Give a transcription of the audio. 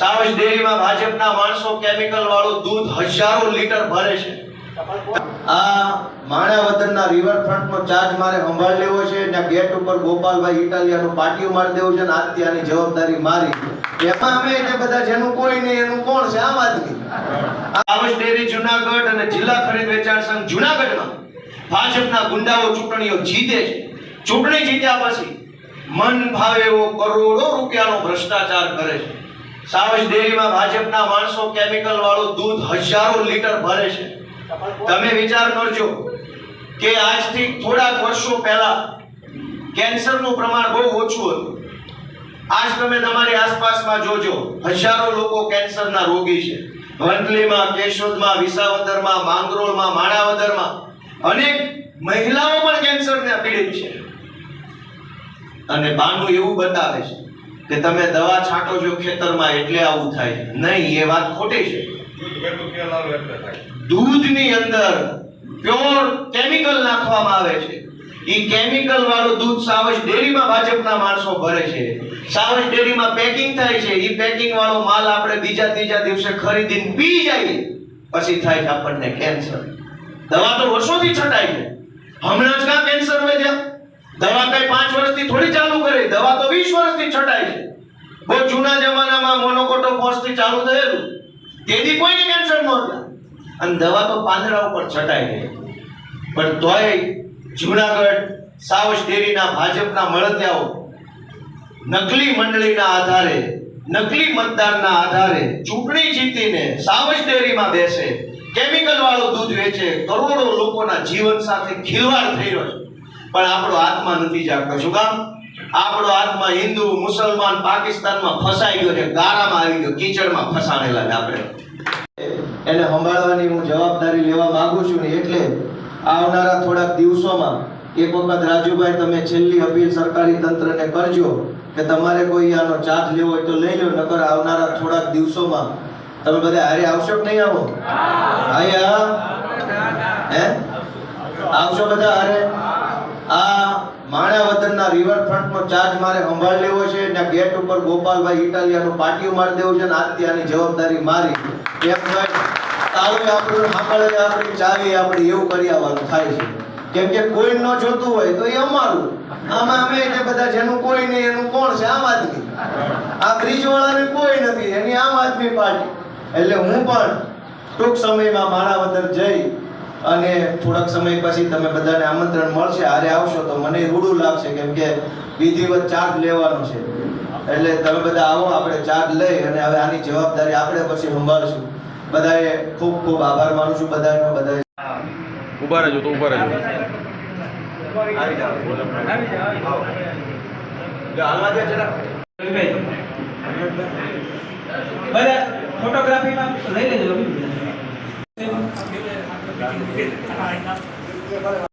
સાવજ ડેરીમાં ભાજપના માણસો કેમિકલ વાળું દૂધ હજારો લીટર ભરે છે. આ માણાવદરના રિવરફ્રન્ટનો ચાર્જ મારે સંભાળ લેવો છે ને ગેટ ઉપર ગોપાલભાઈ ઇટાલિયાનું પાટિયું મારી દેવું છે ને આજથી આની જવાબદારી મારી. એમાં અમે એને બધા જેનું કોઈ નહીં, એનું કોણ છે? આમ આદમી. સાવજ ડેરી જુનાગઢ અને જિલ્લા ખરીદ વેચાણ સંઘ જુનાગઢમાં ભાજપના ગુંડાઓ ચૂંટણીઓ જીતે છે. ચૂંટણી જીત્યા પછી મન ભાવે એવો કરોડો રૂપિયાનો ભ્રષ્ટાચાર કરે છે. સાવજ ડેરીમાં ભાજપના માણસો કેમિકલ વાળું દૂધ હજારો લીટર ભરે છે. તમે વિચાર કરજો કે આજથી થોડાક વર્ષો પહેલા કેન્સરનું પ્રમાણ બહુ ઓછું હતું. આજ તમે તમારી આસપાસમાં જોજો, હજારો લોકો કેન્સરના રોગી છે. વંથલીમાં કેશોદમાં, વિસાવદરમાં, માંગરોળમાં, માણાવદરમાં અનેક મહિલાઓ પણ કેન્સરને પીડિત છે. અને બાનું એવું બતાવે છે કે તમે દવા છાંટો છો ખેતરમાં એટલે આવું થાય. નહીં, એ વાત ખોટી છે. દૂધની અંદર પ્યોર કેમિકલ નાખવામાં આવે છે. એ કેમિકલ વાળું દૂધ સાવજ ડેરીમાં ભાજપના માણસો ભરે છે. સાવજ ડેરીમાં પેકિંગ થાય છે. એ પેકિંગ વાળો માલ આપણે બીજા ત્રીજા દિવસે ખરીદીને પી જઈએ પછી થાય છે આપણને કેન્સર દવા તો વર્ષોથી છટાય છે. હમણાં જ કાં કેન્સર વધ્યા? દવા કઈ પાંચ વર્ષથી થોડી ચાલુ કરી, દવા તો વીસ વર્ષથી છટાય છે. બહુ જૂના જમાનામાં મોનોકોટો ફોર્સથી ચાલુ થયેલું. તેથી કોઈને કેન્સર નહોતા અને દવા તો પાંદડા ઉપર છટાઈ ગઈ પણ તોય જુનાગઢ, સાવજ ડેરીના ભાજપના મળતિયાઓ નકલી મંડળીના આધારે, નકલી મતદારના આધારે ચૂંટણી જીતીને સાવજ ડેરીમાં બેસે. કેમિકલ વાળું દૂધ વેચે, કરોડો લોકોના જીવન સાથે ખિલવાડ થઈ રહ્યો છે. પણ આપણો આત્મા નથી જાગતો. શું કામ? આપણો આત્મા હિન્દુ, મુસલમાન, પાકિસ્તાનમાં ફસાઈ ગયો છે, ગારામાં આવી ગયો, કીચડમાં ફસાણેલા છે આપણે. એને સંભાળવાની હું જવાબદારી લેવા માંગુ છું ને એટલે આવનારા થોડાક દિવસોમાં એક વખત રાજુભાઈ, તમે છેલ્લી અપીલ સરકારી તંત્રને કરજો કે તમારે કોઈ આનો ચાર્જ લેવો હોય તો લઈ લો, નકર આવનારા થોડાક દિવસોમાં તમે બધા હારે આવશો કે નહીં આવો? આયા હે? આવશો બધા હારે? આ માણાવદરના રિવરફ્રન્ટનો ચાર્જ મારે સંભાળ લેવો છે અને ગેટ ઉપર ગોપાલભાઈ ઇટાલિયાનું પાટિયું મારી દેવું છે ને આજથી આની જવાબદારી મારી. એમ તાળું આપણું સાંભળે આપણી, ચાવી આપણે, એવું કરી આવવાનું થાય છે. કેમ કે કોઈ ન જોતું હોય તો એ અમારું. આમાં અમે જે બધા જેનું કોઈ નહીં, એનું કોણ છે? આમ આદમી. આ બ્રિજ વાળાને કોઈ નથી, એની આમ આદમી પાર્ટી. એટલે હું પણ ટૂંક સમયમાં માણાવદર જઈ અને થોડાક સમય પછી તમે બધાને આમંત્રણ મળશે. આરે આવશો તો મને રૂડું લાગશે કેમ કે વિધિવત ચાર્જ લેવાનો છે. એટલે તમે બધા આવો આપણે ચાર્જ લઈ અને હવે આની જવાબદારી આપણે પછી સંભાળશું. બધાએ ખૂબ ખૂબ આભાર માનું છું બધાનો બધાએ. ઊભા રહેજો તો ઊભા રહેજો. હાલવા દે જરા. બધા ફોટોગ્રાફીમાં લઈ લેજો. ครับ